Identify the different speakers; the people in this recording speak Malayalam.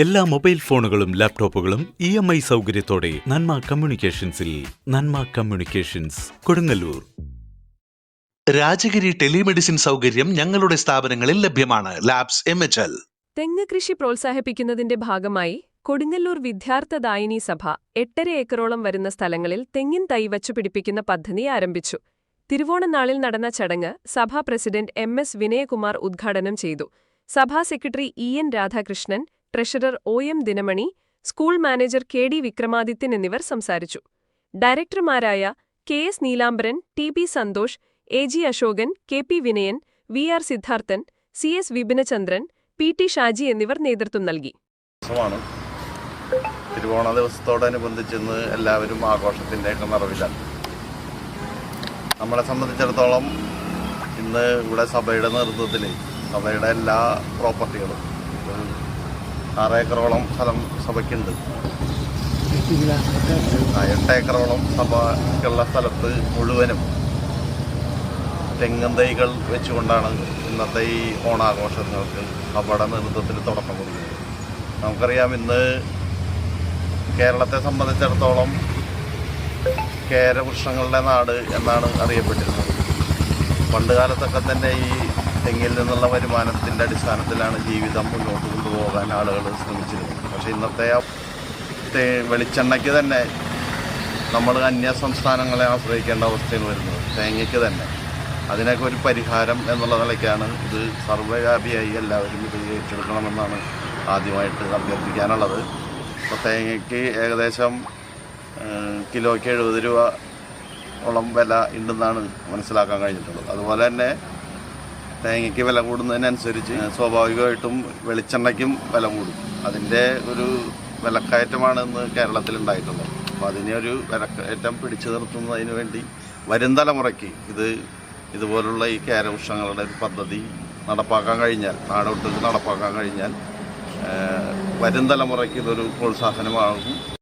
Speaker 1: എല്ലാ മൊബൈൽ ഫോണുകളും ലാപ്ടോപ്പുകളും ഇ എം ഐ സൗകര്യത്തോടെ നന്മ കമ്മ്യൂണിക്കേഷൻസിൽ നന്മ കമ്മ്യൂണിക്കേഷൻസ് കൊടുങ്ങല്ലൂർ.
Speaker 2: രാജഗിരി ടെലിമെഡിസിൻ സൗകര്യം ഞങ്ങളുടെ സ്ഥാപനങ്ങളിൽ ലഭ്യമാണ്. Labs M H L.
Speaker 3: തെങ്ങ് കൃഷി പ്രോത്സാഹിപ്പിക്കുന്നതിന്റെ ഭാഗമായി കൊടുങ്ങല്ലൂർ വിദ്യാർത്ഥദായിനി സഭ എട്ടര ഏക്കറോളം വരുന്ന സ്ഥലങ്ങളിൽ തെങ്ങിൻ തൈ വച്ചു പിടിപ്പിക്കുന്ന പദ്ധതി ആരംഭിച്ചു. തിരുവോണനാളിൽ നടന്ന ചടങ്ങ് സഭാ പ്രസിഡന്റ് എം എസ് വിനയകുമാർ ഉദ്ഘാടനം ചെയ്തു. സഭാ secretary E N Radhakrishnan treasurer O M Dinamani school manager K D Vikramadithyan എന്നിവർ സംസാരിച്ചു. ഡയറക്ടർമാരായ K S Neelambaran T P Santhosh A G Ashokan K P Vinayan V R Sidharthan C S Vipinachandran P T Shaji എന്നിവർ നേതൃത്വം നൽകി.
Speaker 4: തിരുവോണ ദിവസത്തോടനുബന്ധിച്ച് ഇന്ന് എല്ലാവരും ആഘോഷത്തിന്റെയൊക്കെ നിറവിലാണ് നമ്മളെ സംബന്ധിച്ചിടത്തോളം ഇന്ന് ഇവിടെ സഭയുടെ നേതൃത്വത്തിൽ സഭയുടെ എല്ലാ പ്രോപ്പർട്ടികളും ഒരു ആറ് ഏക്കറോളം സ്ഥലം സഭയ്ക്കുണ്ട്. ആ എട്ട് ഏക്കറോളം സഭയ്ക്കുള്ള സ്ഥലത്ത് മുഴുവനും തെങ്ങൻ തൈകൾ വെച്ചുകൊണ്ടാണ് ഇന്നത്തെ ഈ ഓണാഘോഷങ്ങൾക്ക് സഭയുടെ നേതൃത്വത്തിൽ തുടക്കം കൊടുക്കുന്നത് നമുക്കറിയാം ഇന്ന് കേരളത്തെ സംബന്ധിച്ചിടത്തോളം കേരവൃക്ഷങ്ങളുടെ നാട് എന്നാണ് അറിയപ്പെട്ടിരുന്നത്. പണ്ട് കാലത്തൊക്കെ തന്നെ ഈ തെങ്ങിൽ നിന്നുള്ള വരുമാനത്തിന്റെ അടിസ്ഥാനത്തിലാണ് ജീവിതം മുന്നോട്ട് കൊണ്ടുപോകാൻ ആളുകൾ ശ്രമിച്ചിരുന്നത്. പക്ഷേ ഇന്നത്തെ ആ വെളിച്ചെണ്ണയ്ക്ക് തന്നെ നമ്മൾ അന്യ സംസ്ഥാനങ്ങളെ ആശ്രയിക്കേണ്ട അവസ്ഥയാണ് വരുന്നത്. തേങ്ങയ്ക്ക് തന്നെ. അതിനൊക്കെ ഒരു പരിഹാരം എന്നുള്ള നിലയ്ക്കാണ് ഇത് സർവവ്യാപിയായി എല്ലാവരും ഇത് ഏറ്റെടുക്കണമെന്നാണ് ആദ്യമായിട്ട് അഭ്യർത്ഥിക്കാനുള്ളത്. അപ്പോൾ തേങ്ങയ്ക്ക് ഏകദേശം കിലോയ്ക്ക് എഴുപത് രൂപ ഓളം വില ഉണ്ടെന്നാണ് മനസ്സിലാക്കാൻ കഴിഞ്ഞിട്ടുള്ളത്. അതുപോലെ തന്നെ തേങ്ങയ്ക്ക് വില കൂടുന്നതിനനുസരിച്ച് സ്വാഭാവികമായിട്ടും വെളിച്ചെണ്ണയ്ക്കും വില കൂടും. അതിന്റെ ഒരു വിലക്കയറ്റമാണ് ഇന്ന് കേരളത്തിൽ ഉണ്ടായിട്ടുള്ളത് അപ്പോൾ അതിനെ ഒരു വിലക്കയറ്റം പിടിച്ചു നിർത്തുന്നതിന് വേണ്ടി വരും തലമുറയ്ക്ക് ഇത് ഇതുപോലുള്ള ഈ കേരവൃക്ഷങ്ങളുടെ ഒരു പദ്ധതി നടപ്പാക്കാൻ കഴിഞ്ഞാൽ നാടൊട്ടുക്ക് നടപ്പാക്കാൻ കഴിഞ്ഞാൽ വരും തലമുറയ്ക്ക് ഇതൊരു പ്രോത്സാഹനമാകും.